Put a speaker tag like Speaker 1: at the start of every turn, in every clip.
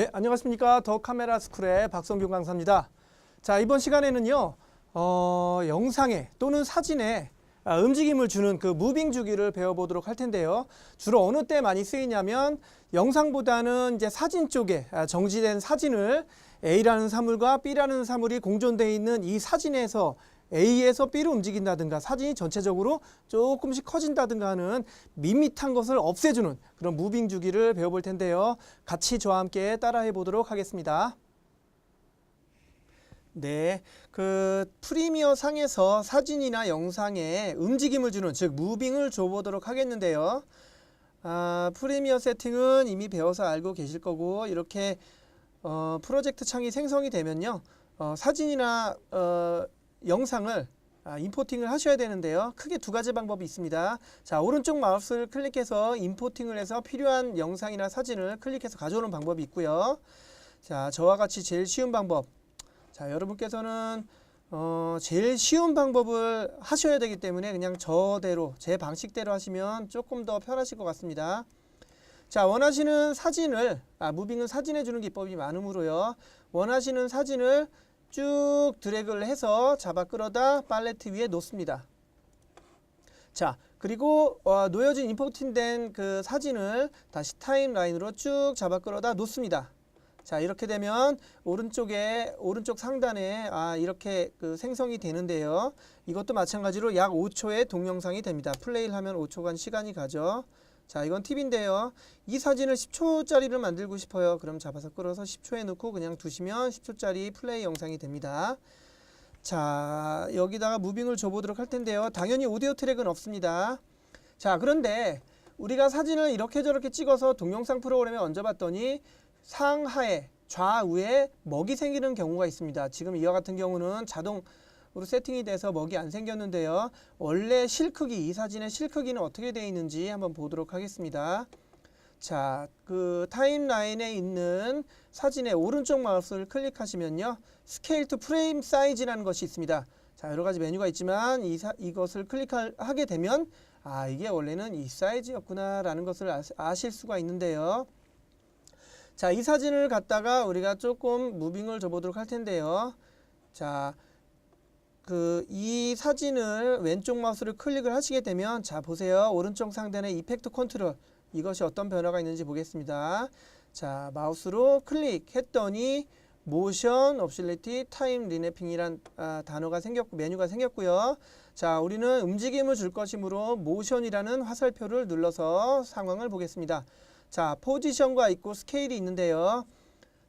Speaker 1: 네, 안녕하십니까. 더 카메라 스쿨의 박성균 강사입니다. 자, 이번 시간에는요, 어, 영상에 또는 사진에 아, 움직임을 주는 그 무빙 주기를 배워보도록 할 텐데요. 주로 어느 때 많이 쓰이냐면 영상보다는 이제 사진 쪽에 아, 정지된 사진을 A라는 사물과 B라는 사물이 공존되어 있는 이 사진에서 A에서 B로 움직인다든가 사진이 전체적으로 조금씩 커진다든가 하는 밋밋한 것을 없애주는 그런 무빙 주기를 배워볼 텐데요. 같이 저와 함께 따라해 보도록 하겠습니다. 네, 그 프리미어 상에서 사진이나 영상에 움직임을 주는 즉 무빙을 줘보도록 하겠는데요. 아, 프리미어 세팅은 이미 배워서 알고 계실 거고 이렇게 어, 프로젝트 창이 생성이 되면요, 어, 사진이나 어, 영상을 아, 임포팅을 하셔야 되는데요. 크게 두 가지 방법이 있습니다. 자, 오른쪽 마우스를 클릭해서 임포팅을 해서 필요한 영상이나 사진을 클릭해서 가져오는 방법이 있고요. 자, 저와 같이 제일 쉬운 방법. 자, 여러분께서는 어, 제일 쉬운 방법을 하셔야 되기 때문에 그냥 저대로 제 방식대로 하시면 조금 더 편하실 것 같습니다. 자, 원하시는 사진을 아, 무빙은 사진해 주는 기법이 많으므로요. 원하시는 사진을 쭉 드래그를 해서 잡아 끌어다 팔레트 위에 놓습니다. 자, 그리고 어, 놓여진 임포팅된 그 사진을 다시 타임라인으로 쭉 잡아 끌어다 놓습니다. 자, 이렇게 되면 오른쪽에 오른쪽 상단에 아, 이렇게 그 생성이 되는데요. 이것도 마찬가지로 약 5초의 동영상이 됩니다. 플레이를 하면 5초간 시간이 가죠. 자, 이건 팁인데요. 이 사진을 10초짜리를 만들고 싶어요. 그럼 잡아서 끌어서 10초에 넣고 그냥 두시면 10초짜리 플레이 영상이 됩니다. 자, 여기다가 무빙을 줘보도록 할 텐데요. 당연히 오디오 트랙은 없습니다. 자, 그런데 우리가 사진을 이렇게 저렇게 찍어서 동영상 프로그램에 얹어봤더니 상하에 좌우에 먹이 생기는 경우가 있습니다. 지금 이와 같은 경우는 자동 으로 세팅이 돼서 먹이 안 생겼는데요. 원래 실 크기, 이 사진의 실 크기는 어떻게 되어 있는지 한번 보도록 하겠습니다. 자, 그 타임라인에 있는 사진의 오른쪽 마우스를 클릭하시면요. 스케일 투 프레임 사이즈라는 것이 있습니다. 자, 여러 가지 메뉴가 있지만 이 사, 이것을 클릭하게 되면 아, 이게 원래는 이 사이즈였구나라는 것을 아실 수가 있는데요. 자, 이 사진을 갖다가 우리가 조금 무빙을 줘보도록 할 텐데요. 자, 그 이 사진을 왼쪽 마우스를 클릭을 하시게 되면 자 보세요 오른쪽 상단에 이펙트 컨트롤 이것이 어떤 변화가 있는지 보겠습니다. 자 마우스로 클릭했더니 모션 옵실리티 타임 리네핑이란 아, 단어가 생겼고 메뉴가 생겼고요. 자 우리는 움직임을 줄 것이므로 모션이라는 화살표를 눌러서 상황을 보겠습니다. 자 포지션과 있고 스케일이 있는데요.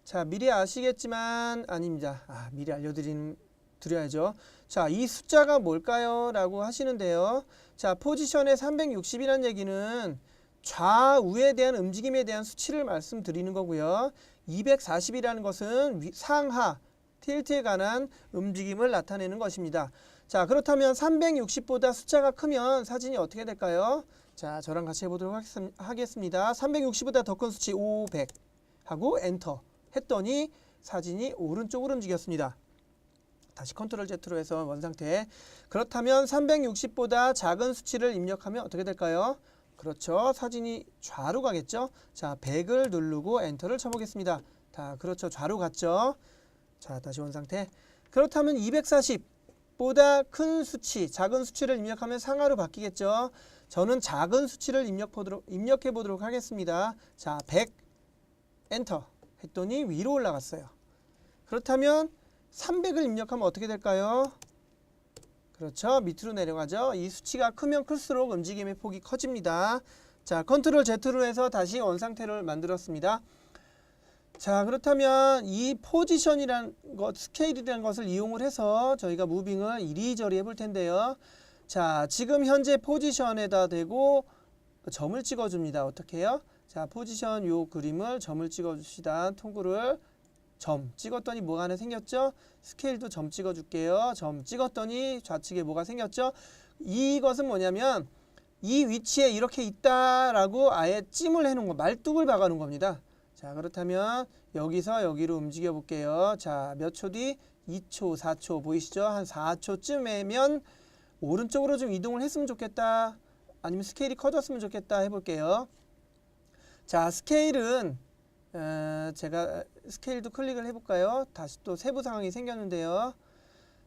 Speaker 1: 자 미리 아시겠지만 아닙니다. 아 미리 알려드리는 드려야죠. 자, 이 숫자가 뭘까요? 라고 하시는데요. 자, 포지션의 360이라는 얘기는 좌우에 대한 움직임에 대한 수치를 말씀드리는 거고요. 240이라는 것은 위- 상하, 틸트에 관한 움직임을 나타내는 것입니다. 자, 그렇다면 360보다 숫자가 크면 사진이 어떻게 될까요? 자, 저랑 같이 해보도록 하겠습- 하겠습니다. 360보다 더 큰 수치 500 하고 엔터 했더니 사진이 오른쪽으로 움직였습니다. 다시 컨트롤 Z로 해서 원 상태. 그렇다면 360보다 작은 수치를 입력하면 어떻게 될까요? 그렇죠. 사진이 좌로 가겠죠. 자, 100을 누르고 엔터를 쳐보겠습니다. 다 그렇죠. 좌로 갔죠. 자, 다시 원 상태. 그렇다면 240보다 큰 수치, 작은 수치를 입력하면 상하로 바뀌겠죠. 저는 작은 수치를 입력 보도록, 입력해 보도록 하겠습니다. 자, 100 엔터 했더니 위로 올라갔어요. 그렇다면 300을 입력하면 어떻게 될까요? 그렇죠. 밑으로 내려가죠. 이 수치가 크면 클수록 움직임의 폭이 커집니다. 자, 컨트롤 Z로 해서 다시 원 상태를 만들었습니다. 자, 그렇다면 이 포지션이란 것, 스케일이라는 것을 이용을 해서 저희가 무빙을 이리저리 해볼 텐데요. 자, 지금 현재 포지션에다 대고 점을 찍어줍니다. 어떻게 해요? 자, 포지션 요 그림을 점을 찍어줍시다. 통구를 점 찍었더니 뭐가 하나 생겼죠? 스케일도 점 찍어줄게요. 점 찍었더니 좌측에 뭐가 생겼죠? 이것은 뭐냐면 이 위치에 이렇게 있다라고 아예 찜을 해놓은 거, 말뚝을 박아놓은 겁니다. 자 그렇다면 여기서 여기로 움직여 볼게요. 자 몇 초 뒤? 2초, 4초 보이시죠? 한 4초쯤이면 오른쪽으로 좀 이동을 했으면 좋겠다. 아니면 스케일이 커졌으면 좋겠다 해볼게요. 자 스케일은 에, 제가 스케일도 클릭을 해볼까요? 다시 또 세부 상황이 생겼는데요.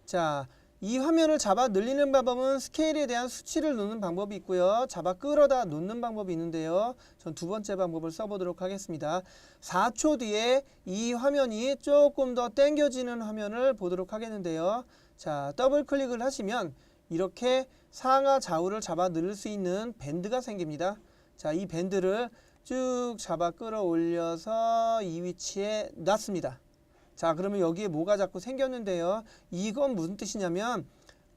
Speaker 1: 자, 이 화면을 잡아 늘리는 방법은 스케일에 대한 수치를 놓는 방법이 있고요. 잡아 끌어다 놓는 방법이 있는데요. 전 두 번째 방법을 써보도록 하겠습니다. 4초 뒤에 이 화면이 조금 더 당겨지는 화면을 보도록 하겠는데요. 자, 더블 클릭을 하시면 이렇게 상하 좌우를 잡아 늘릴 수 있는 밴드가 생깁니다. 자, 이 밴드를 쭉 잡아 끌어올려서 이 위치에 놨습니다. 자, 그러면 여기에 뭐가 자꾸 생겼는데요. 이건 무슨 뜻이냐면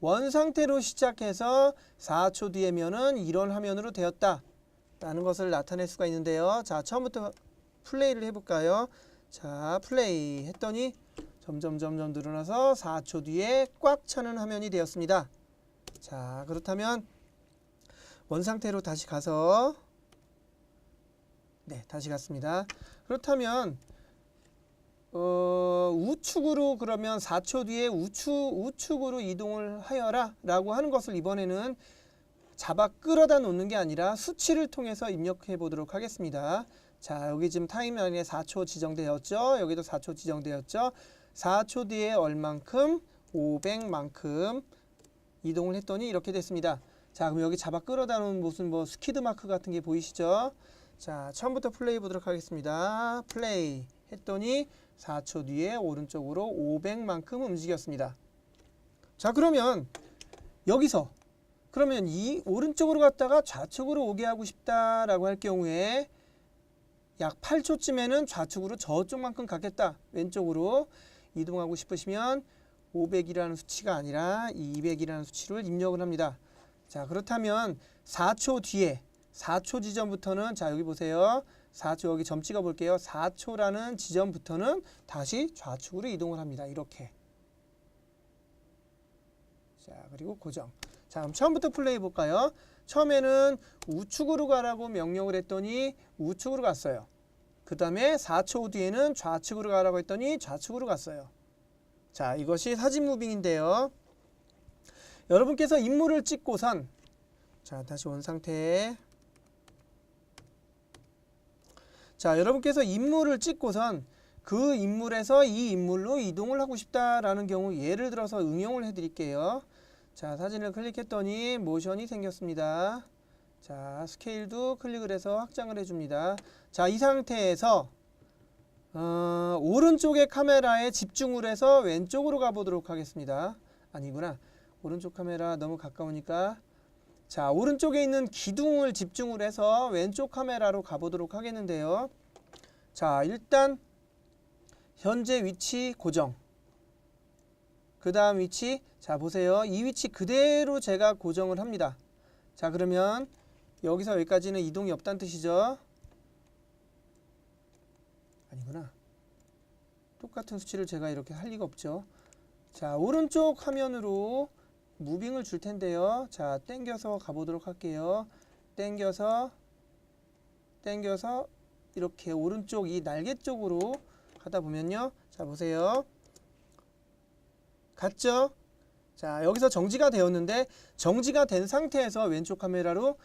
Speaker 1: 원 상태로 시작해서 4초 뒤에면은 이런 화면으로 되었다. 라는 것을 나타낼 수가 있는데요. 자, 처음부터 플레이를 해볼까요? 자, 플레이 했더니 점점 점점 늘어나서 4초 뒤에 꽉 차는 화면이 되었습니다. 자, 그렇다면 원 상태로 다시 가서 네, 다시 갔습니다. 그렇다면 어, 우측으로 그러면 4초 뒤에 우측 우측으로 이동을 하여라 라고 하는 것을 이번에는 잡아 끌어다 놓는 게 아니라 수치를 통해서 입력해 보도록 하겠습니다. 자, 여기 지금 타임라인에 4초 지정되었죠. 여기도 4초 지정되었죠. 4초 뒤에 얼만큼 500만큼 이동을 했더니 이렇게 됐습니다. 자, 그럼 여기 잡아 끌어다 놓은 무슨 뭐 스키드 마크 같은 게 보이시죠? 자, 처음부터 플레이 보도록 하겠습니다. 플레이 했더니 4초 뒤에 오른쪽으로 500만큼 움직였습니다. 자, 그러면 여기서 그러면 이 오른쪽으로 갔다가 좌측으로 오게 하고 싶다라고 할 경우에 약 8초쯤에는 좌측으로 저쪽만큼 가겠다. 왼쪽으로 이동하고 싶으시면 500이라는 수치가 아니라 200이라는 수치를 입력을 합니다. 자, 그렇다면 4초 뒤에 4초 지점부터는 자, 여기 보세요. 4초 여기 점 찍어 볼게요. 4초라는 지점부터는 다시 좌측으로 이동을 합니다. 이렇게. 자, 그리고 고정. 자, 그럼 처음부터 플레이 해 볼까요? 처음에는 우측으로 가라고 명령을 했더니 우측으로 갔어요. 그 다음에 4초 뒤에는 좌측으로 가라고 했더니 좌측으로 갔어요. 자, 이것이 사진 무빙인데요. 여러분께서 인물을 찍고선 자, 다시 원 상태에 자, 여러분께서 인물을 찍고선 그 인물에서 이 인물로 이동을 하고 싶다라는 경우 예를 들어서 응용을 해 드릴게요. 자, 사진을 클릭했더니 모션이 생겼습니다. 자, 스케일도 클릭을 해서 확장을 해 줍니다. 자, 이 상태에서 어, 오른쪽의 카메라에 집중을 해서 왼쪽으로 가보도록 하겠습니다. 아니구나. 오른쪽 카메라 너무 가까우니까 자, 오른쪽에 있는 기둥을 집중을 해서 왼쪽 카메라로 가보도록 하겠는데요. 자, 일단 현재 위치 고정. 그 다음 위치, 자, 보세요. 이 위치 그대로 제가 고정을 합니다. 자, 그러면 여기서 여기까지는 이동이 없다는 뜻이죠. 아니구나. 똑같은 수치를 제가 이렇게 할 리가 없죠. 자, 오른쪽 화면으로 무빙을 줄 텐데요. 자, 땡겨서 가보도록 할게요. 땡겨서, 땡겨서, 이렇게 오른쪽 이 날개 쪽으로 가다 보면요. 자, 보세요. 갔죠? 자, 여기서 정지가 되었는데, 정지가 된 상태에서 왼쪽 카메라로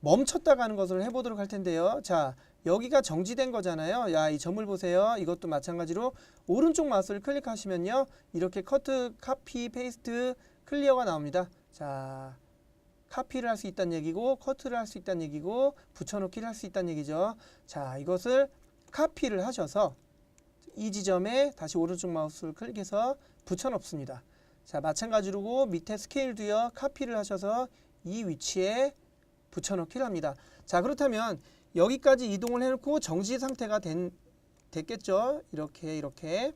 Speaker 1: 멈췄다 가는 것을 해보도록 할 텐데요. 자, 여기가 정지된 거잖아요. 야, 이 점을 보세요. 이것도 마찬가지로 오른쪽 마우스를 클릭하시면요. 이렇게 커트, 카피, 페이스트, 클리어가 나옵니다. 자, 카피를 할 수 있다는 얘기고 커트를 할 수 있다는 얘기고 붙여넣기를 할 수 있다는 얘기죠. 자, 이것을 카피를 하셔서 이 지점에 다시 오른쪽 마우스를 클릭해서 붙여넣습니다. 자, 마찬가지로 밑에 스케일도요. 카피를 하셔서 이 위치에 붙여넣기를 합니다. 자, 그렇다면 여기까지 이동을 해놓고 정지 상태가 된, 됐겠죠. 이렇게 이렇게.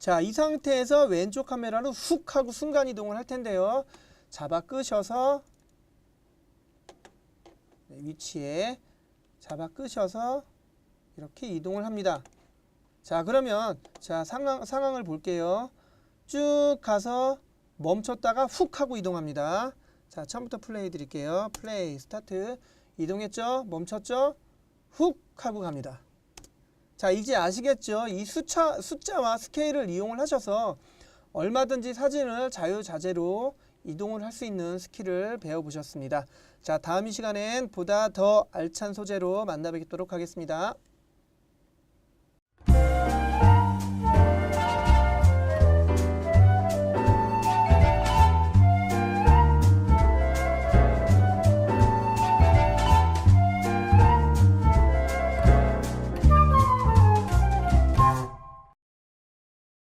Speaker 1: 자, 이 상태에서 왼쪽 카메라로 훅 하고 순간 이동을 할 텐데요. 잡아 끄셔서 네, 위치에 잡아 끄셔서 이렇게 이동을 합니다. 자, 그러면 자, 상황 상황을 볼게요. 쭉 가서 멈췄다가 훅 하고 이동합니다. 자, 처음부터 플레이 드릴게요. 플레이 스타트. 이동했죠? 멈췄죠? 훅 하고 갑니다. 자, 이제 아시겠죠? 이 숫자, 숫자와 스케일을 이용을 하셔서 얼마든지 사진을 자유자재로 이동을 할 수 있는 스킬을 배워보셨습니다. 자, 다음 이 시간엔 보다 더 알찬 소재로 만나 뵙도록 하겠습니다.